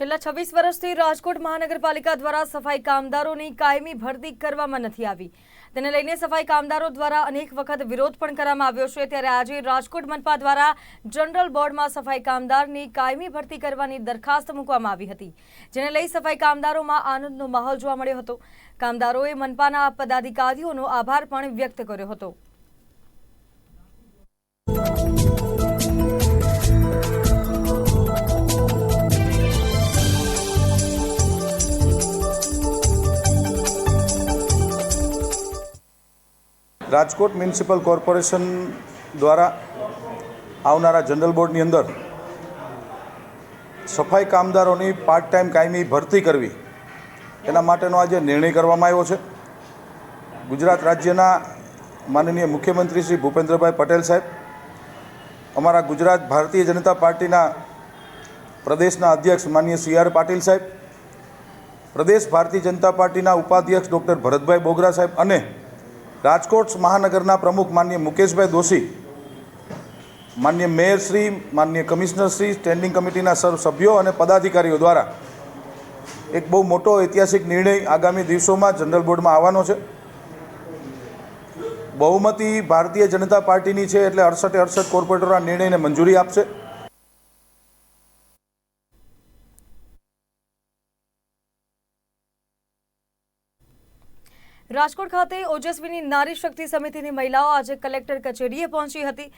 છેલ્લા છવ્વીસ વર્ષથી રાજકોટ મહાનગરપાલિકા દ્વારા સફાઈ કામદારોની કાયમી ભરતી કરવામાં નથી આવી. તેને લઈને સફાઈ કામદારો દ્વારા અનેક વખત વિરોધ પણ કરવામાં આવ્યો છે. ત્યારે આજે રાજકોટ મનપા દ્વારા જનરલ બોર્ડમાં સફાઈ કામદારની કાયમી ભરતી કરવાની દરખાસ્ત મૂકવામાં આવી હતી, જેને લઈ સફાઈ કામદારોમાં આનંદનો માહોલ જોવા મળ્યો હતો. કામદારોએ મનપાના પદાધિકારીઓનો આભાર પણ વ્યક્ત કર્યો હતો. રાજકોટ મ્યુનિસિપલ કોર્પોરેશન દ્વારા આવનારા જનરલ બોર્ડની અંદર સફાઈ કામદારોની પાર્ટ ટાઈમ કાયમી ભરતી કરવી, એના માટેનો આજે નિર્ણય કરવામાં આવ્યો છે. ગુજરાત રાજ્યના માનનીય મુખ્યમંત્રી શ્રી ભૂપેન્દ્રભાઈ પટેલ સાહેબ, અમારા ગુજરાત ભારતીય જનતા પાર્ટીના પ્રદેશના અધ્યક્ષ માનનીય સી આર પાટીલ સાહેબ, પ્રદેશ ભારતીય જનતા પાર્ટીના ઉપાધ્યક્ષ ડૉક્ટર ભરતભાઈ બોગરા સાહેબ અને રાજકોટ મહાનગરના પ્રમુખ માન્ય મુકેશભાઈ દોશી, માન્ય મેયરશ્રી માન્ય કમિશનરશ્રી સ્ટેન્ડિંગ કમિટીના સર્વ સભ્યો અને પદાધિકારીઓ દ્વારા એક બહુ મોટો ઐતિહાસિક નિર્ણય આગામી દિવસોમાં જનરલ બોર્ડમાં આવવાનો છે. બહુમતી ભારતીય જનતા પાર્ટીની છે એટલે અડસઠે અડસઠ કોર્પોરેટરો આ નિર્ણયને મંજૂરી આપશે. રાજકોટ ખાતે ઓજસ્વીની નારી શક્તિ સમિતિની મહિલાઓ આજે કલેક્ટર કચેરીએ પહોંચી હતી.